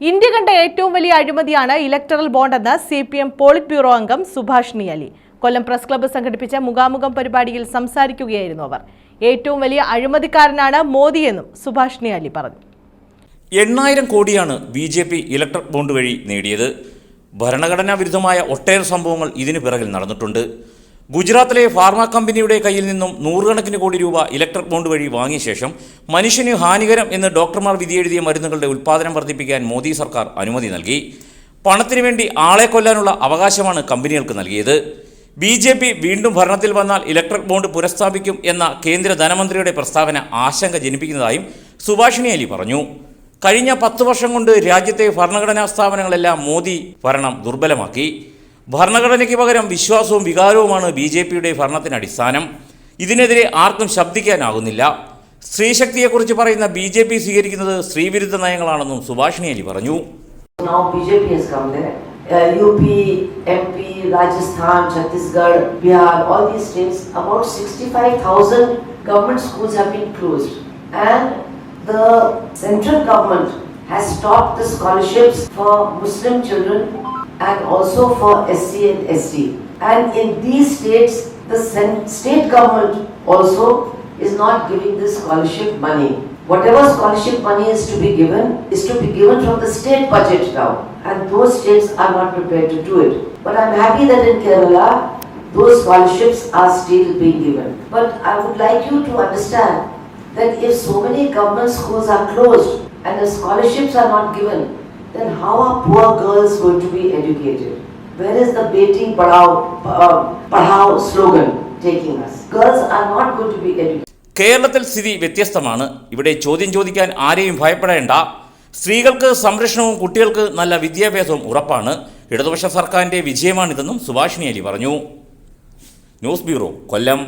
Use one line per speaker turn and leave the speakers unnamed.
India കണ്ട ഏറ്റവും വലിയ അഴിമതിയാണ് electoral ബോണ്ടെന്ന് C P M polit bureau അംഗം സുഭാഷിണി അലി കൊല്ലം പ്രസ് ക്ലബ്ബ് സംഘടിപ്പിച്ച മുഖാമുഖം പരിപാടിയിൽ സംസാരിക്കുകയായിരുന്നു അവർ. ഏറ്റവും വലിയ അഴിമതിക്കാരനാണ് മോദിയെന്നും സുഭാഷിണി അലി പറഞ്ഞു.
എണ്ണായിരം കോടിയാണ് B J P electric bond വഴി നേടിയത്. ഭരണഘടനാ വിരുദ്ധമായ ഒട്ടേറെ സംഭവങ്ങൾ ഇതിനു പിറകിൽ നടന്നിട്ടുണ്ട്. ഗുജറാത്തിലെ ഫാർമ കമ്പനിയുടെ കയ്യിൽ നിന്നും നൂറുകണക്കിന് കോടി രൂപ ഇലക്ട്രിക് ബോണ്ട് വഴി വാങ്ങിയ ശേഷം മനുഷ്യന് ഹാനികരം എന്ന് ഡോക്ടർമാർ വിധിയെഴുതിയ മരുന്നുകളുടെ ഉൽപ്പാദനം വർദ്ധിപ്പിക്കാൻ മോദി സർക്കാർ അനുമതി നൽകി. പണത്തിനു വേണ്ടി ആളെ കൊല്ലാനുള്ള അവകാശമാണ് കമ്പനികൾക്ക് നൽകിയത്. ബി ജെ പി വീണ്ടും ഭരണത്തിൽ വന്നാൽ ഇലക്ട്രിക് ബോണ്ട് പുനഃസ്ഥാപിക്കും എന്ന കേന്ദ്ര ധനമന്ത്രിയുടെ പ്രസ്താവന ആശങ്ക ജനിപ്പിക്കുന്നതായും സുഭാഷിണി അലി പറഞ്ഞു. കഴിഞ്ഞ പത്ത് വർഷം കൊണ്ട് രാജ്യത്തെ ഭരണഘടനാ സ്ഥാപനങ്ങളെല്ലാം മോദി ഭരണം ദുർബലമാക്കി. ഭരണഘടനയ്ക്ക് പകരം വിശ്വാസവും വികാരവുമാണ് ബി ജെ പിയുടെ ഭരണത്തിന് അടിസ്ഥാനം ഇതിനെതിരെ ആർക്കും ശബ്ദിക്കാനാകുന്നില്ല സ്ത്രീശക്തിയെക്കുറിച്ച് പറയുന്ന ബി ജെ പി സ്വീകരിക്കുന്നത് സ്ത്രീവിരുദ്ധ നയങ്ങളാണെന്നും സുഭാഷിണി അലി പറഞ്ഞു.
Uh, UP, MP, Rajasthan, Chhattisgarh, Bihar, all these states, about 65,000 government schools have been closed. And the central government has stopped the scholarships for Muslim children and also for SC and ST. And in these states, the state government also is not giving this scholarship money. Whatever scholarship money is to be given is to be given from the state budget now, and those states are not prepared to do it. But I'm happy that in Kerala, those scholarships are still being given. But I would like you to understand that if so many government schools are closed and the scholarships are not given, then how are poor girls going to be educated? Where is the Beti Padhao, uh, Padhao slogan taking us? Girls are not going to be educated.
കേരളത്തിൽ സ്ഥിതി വ്യത്യസ്തമാണ് ഇവിടെ ചോദ്യം ചോദിക്കാൻ ആരെയും ഭയപ്പെടേണ്ട സ്ത്രീകൾക്ക് സംരക്ഷണവും കുട്ടികൾക്ക് നല്ല വിദ്യാഭ്യാസവും ഉറപ്പാണ് ഇടതുപക്ഷ സർക്കാരിന്റെ വിജയമാണിതെന്നും സുഭാഷിണി അലി പറഞ്ഞു ന്യൂസ് ബ്യൂറോ കൊല്ലം